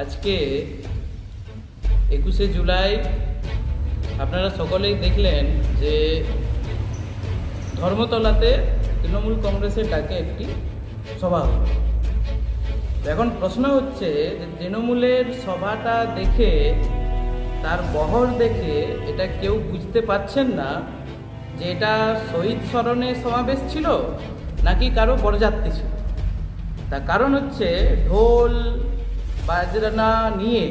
আজকে একুশে জুলাই আপনারা সকলেই দেখলেন যে ধর্মতলাতে তৃণমূল কংগ্রেসের ডাকে একটি সভা হলো। এখন প্রশ্ন হচ্ছে যে তৃণমূলের সভাটা দেখে, তার বহর দেখে এটা কেউ বুঝতে পারছেন না যে এটা শহীদ স্মরণে সমাবেশ ছিল নাকি কারও বরযাত্রী ছিল। তার কারণ হচ্ছে ঢোল বাজনা নিয়ে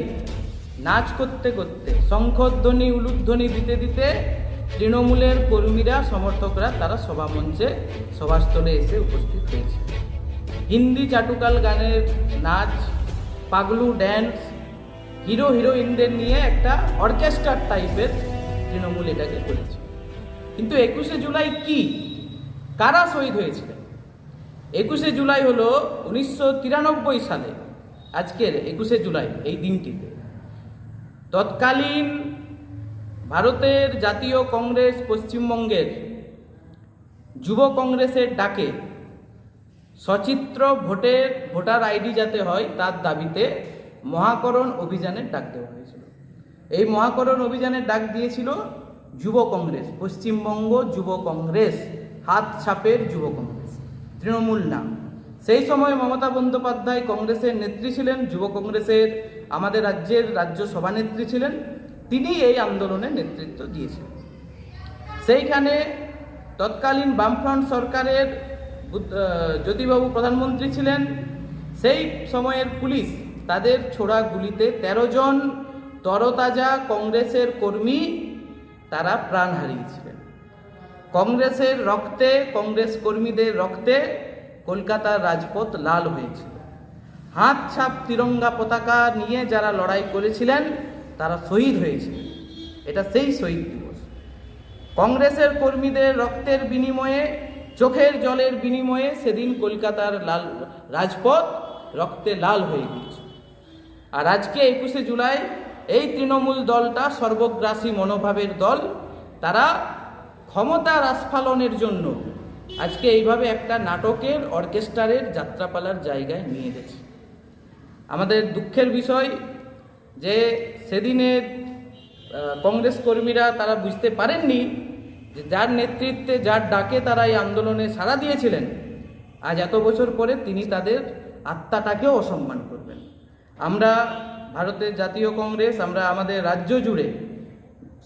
নাচ করতে করতে, শঙ্খধ্বনি, উলুধ্বনি দিতে দিতে তৃণমূলের কর্মীরা, সমর্থকরা তারা সভামঞ্চে সভাস্থলে এসে উপস্থিত হয়েছে। হিন্দি চাটুকাল গানের নাচ, পাগলু ড্যান্স হিরো হিরোইনদের নিয়ে একটা অর্কেস্ট্রার টাইপের তৃণমূল এটাকে করেছে। কিন্তু একুশে জুলাই কি? কারা শহীদ হয়েছিলেন? একুশে জুলাই হলো উনিশশো তিরানব্বই সালে আজকের একুশে জুলাই, এই দিনটিতে। তৎকালীন ভারতের জাতীয় কংগ্রেস পশ্চিমবঙ্গের যুব কংগ্রেসের ডাকে সচিত্র ভোটের ভোটার আইডি যাতে হয়, তার দাবিতে মহাকরণ অভিযানের ডাক দেওয়া হয়েছিল। এই মহাকরণ অভিযানের ডাক দিয়েছিল যুব কংগ্রেস, পশ্চিমবঙ্গ যুব কংগ্রেস, হাত ছাপের যুব কংগ্রেস। তৃণমূল নাম। সেই সময় মমতা বন্দ্যোপাধ্যায় কংগ্রেসের নেত্রী ছিলেন, যুব কংগ্রেসের আমাদের রাজ্যের রাজ্য সভানেত্রী ছিলেন তিনি এই আন্দোলনে নেতৃত্ব দিয়েছিলেন। সেইখানে তৎকালীন বামফ্রন্ট সরকারের জ্যোতিবাবু প্রধানমন্ত্রী ছিলেন। সেই সময়ের পুলিশ তাদের ছোড়া গুলিতে ১৩ জন তরতাজা কংগ্রেসের কর্মী তারা প্রাণ হারিয়েছিলেন। কংগ্রেসের রক্তে, কংগ্রেস কর্মীদের রক্তে কলকাতার রাজপথ লাল হয়েছিল হাত ছাপ তিরঙ্গা পতাকা নিয়ে যারা লড়াই করেছিলেন, তারা শহীদ হয়েছিলেন এটা সেই শহীদ দিবস। কংগ্রেসের কর্মীদের রক্তের বিনিময়ে, চোখের জলের বিনিময়ে সেদিন কলকাতার লাল রাজপথ রক্তে লাল হয়ে গিয়েছে। আর আজকে একুশে জুলাই, এই তৃণমূল দলটা সর্বগ্রাসী মনোভাবের দল। তারা ক্ষমতার আস্ফালনের জন্য আজকে এইভাবে একটা নাটকের অর্কেস্ট্রারের যাত্রাপালার জায়গায় নিয়ে গেছে আমাদের দুঃখের বিষয় যে সেদিনের কংগ্রেস কর্মীরা তারা বুঝতে পারেননি যে যার নেতৃত্বে, যার ডাকে তারা এই আন্দোলনে সাড়া দিয়েছিলেন, আজ এত বছর পরে তিনি তাদের আত্মাটাকেও অসম্মান করবেন। আমরা ভারতের জাতীয় কংগ্রেস, আমরা আমাদের রাজ্য জুড়ে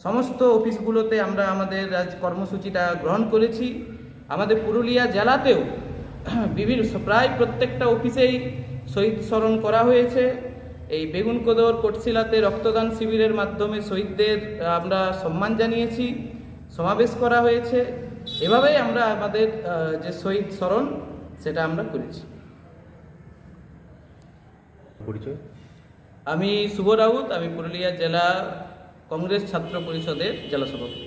সমস্ত অফিসগুলোতে আমরা আমাদের কর্মসূচিটা গ্রহণ করেছি। আমাদের পুরুলিয়া জেলাতেও বিভিন্ন প্রায় প্রত্যেকটা অফিসেই শহীদ স্মরণ করা হয়েছে। এই বেগুনকোদর কোটশিলাতে রক্তদান শিবিরের মাধ্যমে শহীদদের আমরা সম্মান জানিয়েছি সমাবেশ করা হয়েছে। এভাবেই আমরা আমাদের যে শহীদ স্মরণ সেটা আমরা করেছি। পরিচয়? আমি শুভ রাউত আমি পুরুলিয়া জেলা কংগ্রেস ছাত্র পরিষদের জেলা সভাপতি।